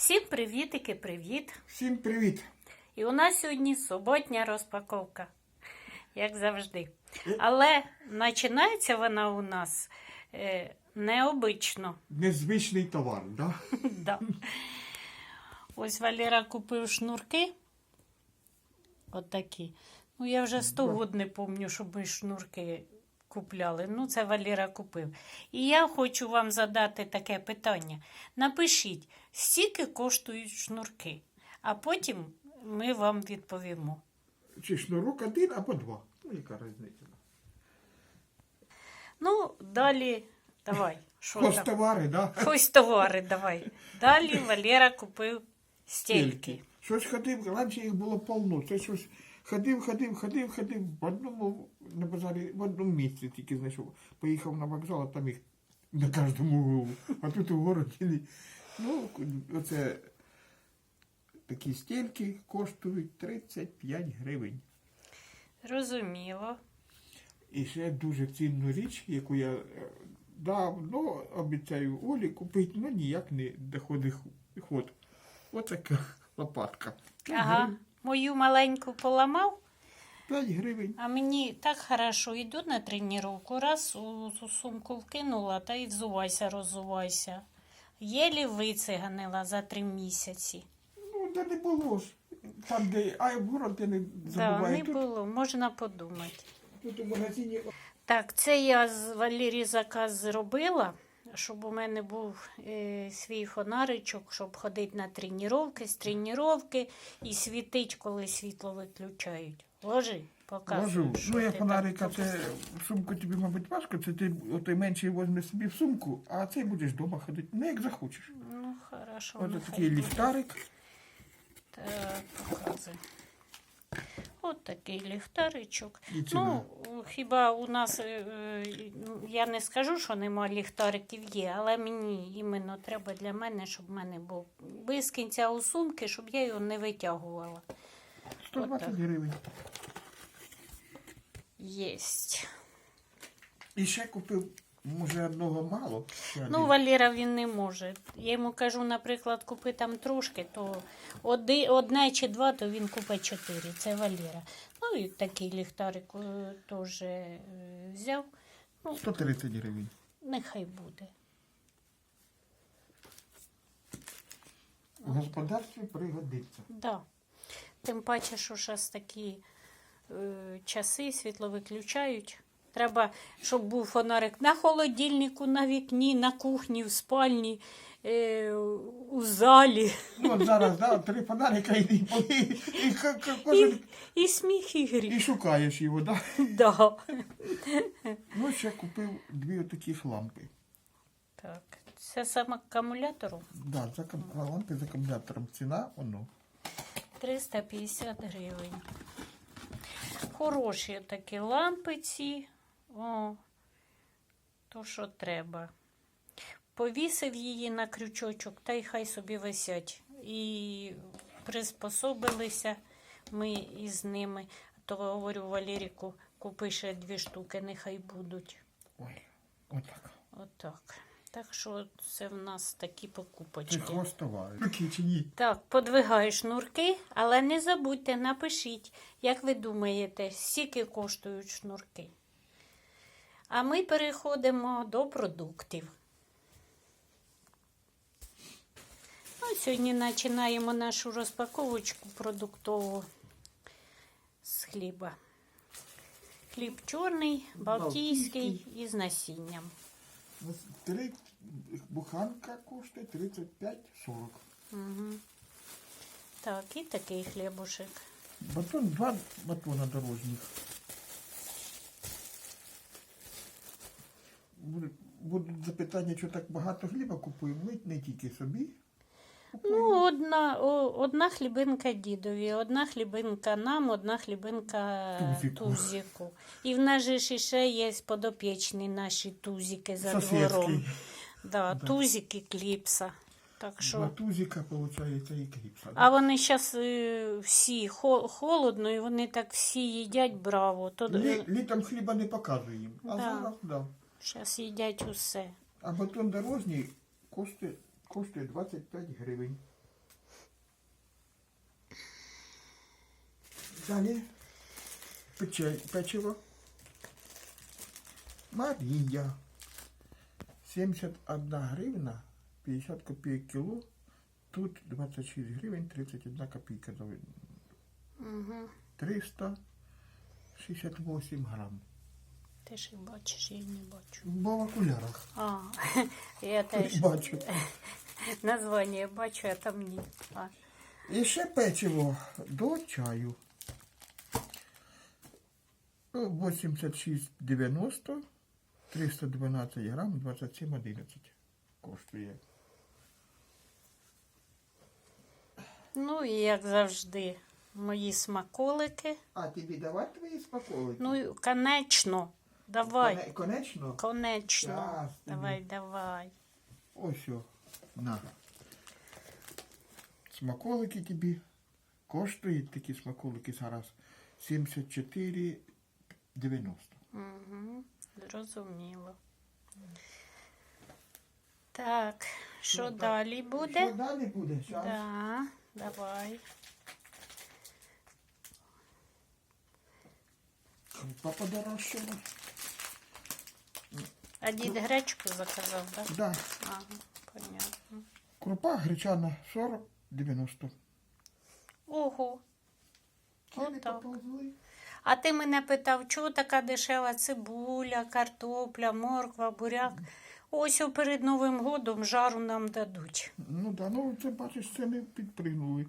Всім привітики, привіт! Всім привіт! І у нас сьогодні суботня розпаковка, як завжди. Але починається вона у нас е, необично. Незвичний товар, да? Да. Ось Валера купив шнурки. Отакі. Ну, я вже сто Да. год не пам'ятаю, щоб ми шнурки купляли. Ну, це Валера купив. І я хочу вам задати таке питання. Напишіть, скільки коштують шнурки, а потім ми вам відповімо. Чи шнурок один або два. Ну, яка різниця? Ну, далі, давай. Що Хоч там? товари, да? Ось товари, давай. Далі Валера купив стільки. Щось ходив, раніше їх було повно. Це щось ходив, ходив, ходив, ходив. В одному на базарі, в одному місці тільки знайшов. Поїхав на вокзал, а там їх на кожному углу. А тут у городі. Ну, оце такі стільки коштують 35 гривень. Розуміло. І ще дуже цінну річ, яку я е, давно обіцяю Олі купити, ну ніяк не доходить ход. Отака лопатка. Ага. гривень. Мою маленьку поламав. 5 гривень. А мені так хорошо йду на тренування, раз у, сумку вкинула та й взувайся, роззувайся. Єлі вициганила за три місяці. Ну, де не було ж. Там, де, а в город, де не забуває. не тут, було, можна подумати. тут у магазині Так, це я з Валері заказ зробила, щоб у мене був е, свій фонаричок, щоб ходити на тренування, з тренування і світить, коли світло виключають. Ложи, що Ну, я фонарика, це в сумку тобі, мабуть, важко, це ти отой менший візьмеш собі в сумку, а цей будеш вдома ходити. Ну, як захочеш. Ну, хорошо. Ось такий ліхтарик. Так, показуй. От такий ліхтаричок. Ну, хіба у нас, е, я не скажу, що нема ліхтариків є, але мені іменно треба для мене, щоб в мене був без кінця у сумки, щоб я його не витягувала. 120 гривень. Єсть. І ще купив, може, одного мало. Ну. Валера він не може. Я йому кажу, наприклад, купи там трошки, то оди, одне чи два, то він купить чотири. Це Валера. Ну і такий ліхтарик е, теж е, взяв. Ну, 130 гривень. нехай буде. В господарстві пригодиться. Да. Тим паче, що зараз такі часи світло виключають. Треба, щоб був фонарик на холодильнику, на вікні, на кухні, в спальні, е, у залі. Ну, от зараз, да, три фонарика і, і, і, ка- І, і сміх, і гріх. і шукаєш його, да? Да. Ну, ще купив дві отаких лампи. Так, це саме акумулятору Да, за лампи з акумулятором ціна, воно. 350 гривень. Хороші такі лампиці. О, то, що треба. Повісив її на крючочок, та й хай собі висять. І приспособилися ми із ними. То говорю Валеріку, купи ще дві штуки, нехай будуть. Ой, отак. Отак. Так що це в нас такі покупочки. чи ні? Так, подвигаю шнурки, але не забудьте, напишіть, як ви думаєте, скільки коштують шнурки. А ми переходимо до продуктів. Ну, сьогодні починаємо нашу розпаковочку продуктову з хліба. Хліб чорний, балтійський і з насінням. Три буханка коштує 35-40. Угу. Так, і такий хлібушек. Батон, два батона дорожніх. Будуть запитання, що так багато хліба купуємо. Ми не тільки собі. Ну, одна, о, одна хлібинка дідові, одна хлібинка нам, одна хлібинка Тузіку. тузіку. І в нас же ж ще є подопічні наші тузики за двором. Да, Да. Тузики кліпса. Так Два що. тузика, виходить, і кліпса. А вони зараз всі хо- холодно, і вони так всі їдять браво. То Лі, літом хліба не показує їм. А Да. зараз, да. зараз їдять усе. А батон дорожній коштує, коштує 25 гривень. Далі печиво. Марія. 71 гривна, 50 копійок кіло. Тут 26 гривень, 31 копійка. Угу. 368 грамм. Ти ж і бачиш, я не бачу. Бо в окулярах. А, я теж Бачу. названня бачу, а там ні. А, І ще печиво до чаю. Ну, 86,90, 312 грам, 27,11 коштує. Ну і як завжди, мої смаколики. А тобі давати твої смаколики? Ну, конечно, давай. Коне- Конечно. Конечно. Щас тобі. Давай, давай. Ось о, на. Смаколики тобі. Коштують такі смаколики зараз 74,90. Угу. Зрозуміло. Так, що Ну, так. далі Що буде? далі буде? Щас. Да, давай. Папа дорожчала. А дід гречку заказав, так? Да? Да. Ага, понятно. Крупа гречана 40,90. Ого. Отак. А ти мене питав, чого така дешева цибуля, картопля, морква, буряк. Ось перед Новим годом жару нам дадуть. Ну да, ну це бачиш, це не підпригнули.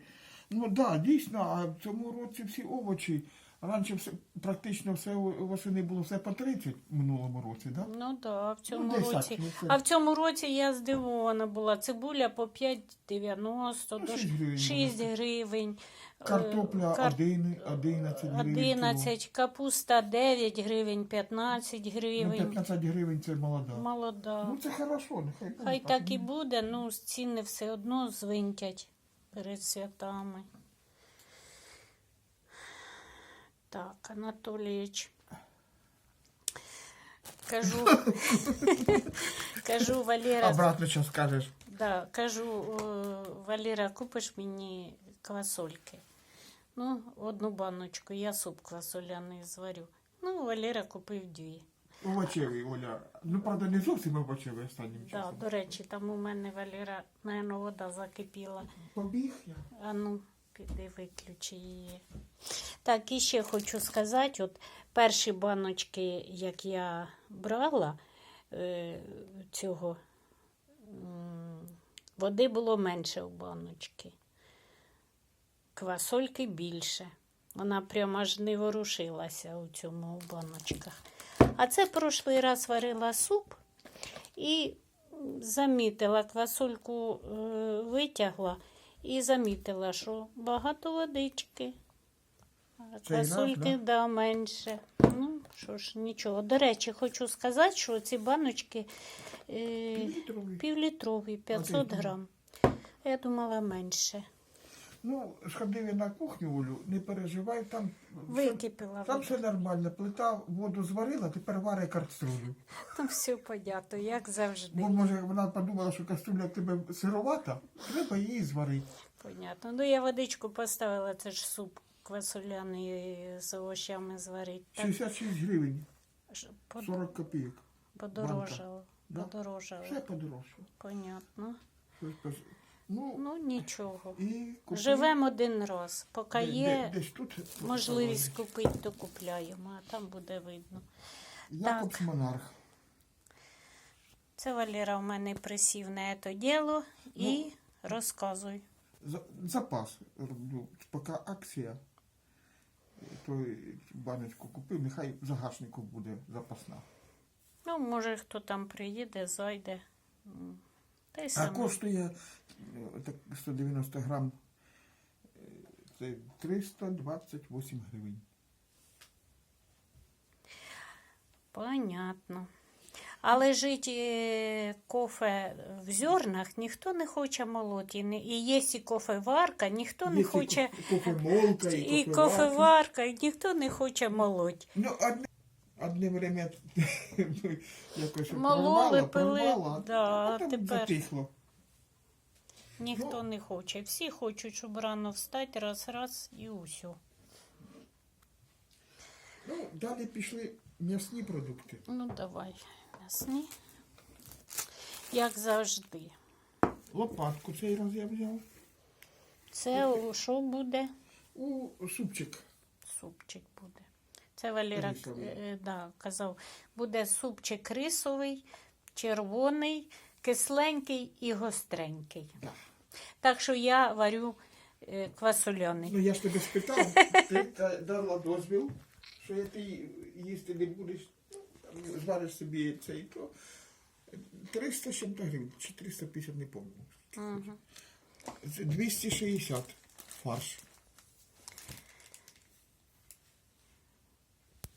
Ну да, дійсно, а в цьому році всі овочі. Раніше все, практично все восени було все по 30 в минулому році, да? Ну да, в цьому десь так, році. ну, це- А в цьому році я здивована була. Цибуля по 5,90 Ну, до 6 гривень 6 гривень. е, Картопля кар- 1, 11 гривень. 11, капуста 9 гривень, 15 кіло. Ну, гривень. 15 гривень це молода. Молода. Ну це хорошо, нехай буде. Хай так і буде, ну ціни все одно звинтять перед святами. Так, Анатолійович. Кажу, кажу, Валера, Обратно що скажеш. да, кажу, Валера, купиш мені квасольки. Ну, одну баночку, я суп квасоляний зварю. Ну, Валера купив дві. Овочевий, Оля. Ну, правда, не зовсім овочевий останнім Да, до речі, там у мене Валера, напевно, вода закипіла. Побіг я. А ну, піди виключи її. Так, і ще хочу сказати: от перші баночки, як я брала е, цього, води було менше в баночки. Квасольки більше. Вона прямо аж не ворушилася у цьому в баночках. А це прошлий раз варила суп і замітила, квасольку е, витягла і замітила, що багато водички. А раз, Квасольки, да? да, менше. Ну, що ж, нічого. До речі, хочу сказати, що ці баночки е, Півлітровий. півлітрові, 500 грам. Я думала менше. Ну, сходив я на кухню, Олю, не переживай, там, Википіла там все нормально. Плита воду зварила, тепер варить каструлю. Ну, все понятно, як завжди. Бо може вона подумала, що каструля в тебе сировата, треба її зварити. Понятно. Ну, я водичку поставила, це ж суп квасоляний з овощами зварить. Так, 66 гривень, ж под- 40 копійок. подорожало. Да. Подорожало. Все подорожчало. Понятно. Щось пос- Ну, Ну, нічого. і купив. Живемо один раз. Поки Де- є де- десь тут можливість купити, то купляємо, а там буде видно. Якобс Монарх. Це Валера в мене присів на це діло і розказуй. За- Запас роблю. Поки акція, то баночку купив, нехай в загашнику буде запасна. Ну, може, хто там приїде, зайде. Та А саме. коштує е, так, 190 грам, е, це 328 гривень. Понятно. А лежить е, кофе в зернах, ніхто не хоче молоти. І є і кофеварка, ніхто не Є і хоче. ко- кофемолка, і, І кофеварка. кофеварка, і ніхто не хоче молоть. Ну, одне, одне время якось Мололи, прорвало, пили, да, а потім тепер. затихло. Ніхто Ну. не хоче. Всі хочуть, щоб рано встати, раз, раз і усю. Ну, далі пішли м'ясні продукти. Ну, давай, м'ясні. Як завжди. Лопатку цей раз я взяв. Це у- що буде? У супчик. Супчик буде. Це Валера е, да, казав, буде супчик рисовий, червоний, кисленький і гостренький. Да. Так що я варю е, квасольоний. Ну я ж тебе спитав, ти та- дала дозвіл, що я ти їсти не будеш, ну, там, звариш собі цей то. 300 з гривень, чи 350, не пам'ятаю. Угу. 260 фарш.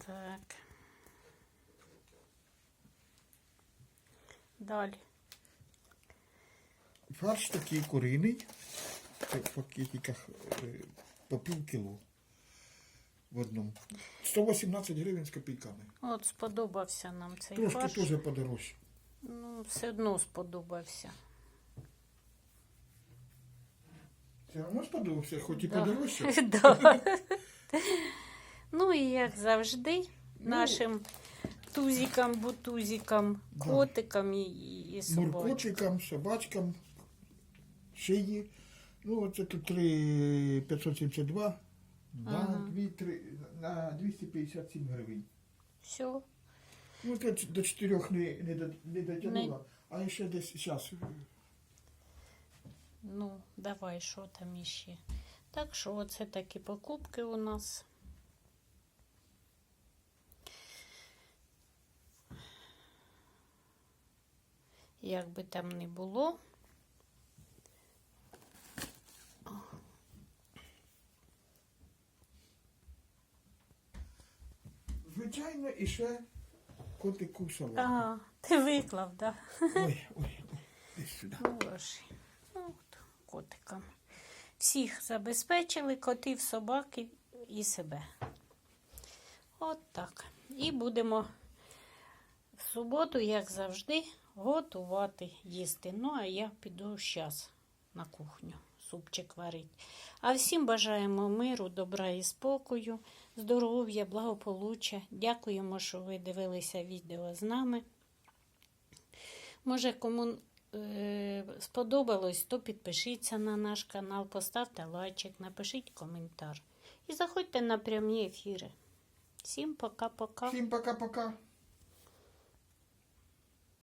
Так. Далі. Фарш такий куриний, в пакетиках е, по пів кіло в одному. 118 гривень з копійками. От сподобався нам цей Трошки фарш. теж подорожче. Ну, все одно сподобався. Все одно сподобався, хоч і Да. подорожче. Ну і як завжди, Ну. нашим тузикам, бутузикам, Да. котикам і, і собачкам. Муркотикам, собачкам, шиї. Ну, оце тут 3 572 на, Ага. 2, 3, на 257 гривень. Все. Ну, це до 4 не, не, до- не дотягнула, а ще десь зараз. Ну, давай, що там іще. Так що оце такі покупки у нас. Як би там не було, Звичайно, і ще котику салат. ага, ти виклав, так? Да? Ой, ой, ой, сюди. Ну. Ну, котикам. Всіх забезпечили, котів, собаки і себе. От так. І будемо в суботу, як завжди, готувати їсти. Ну, а я піду зараз на кухню супчик варить. А всім бажаємо миру, добра і спокою, здоров'я, благополуччя. Дякуємо, що ви дивилися відео з нами. Може, кому е, сподобалось, то підпишіться на наш канал, поставте лайчик, напишіть коментар. І заходьте на прямі ефіри. Всім пока-пока. Всім пока-пока.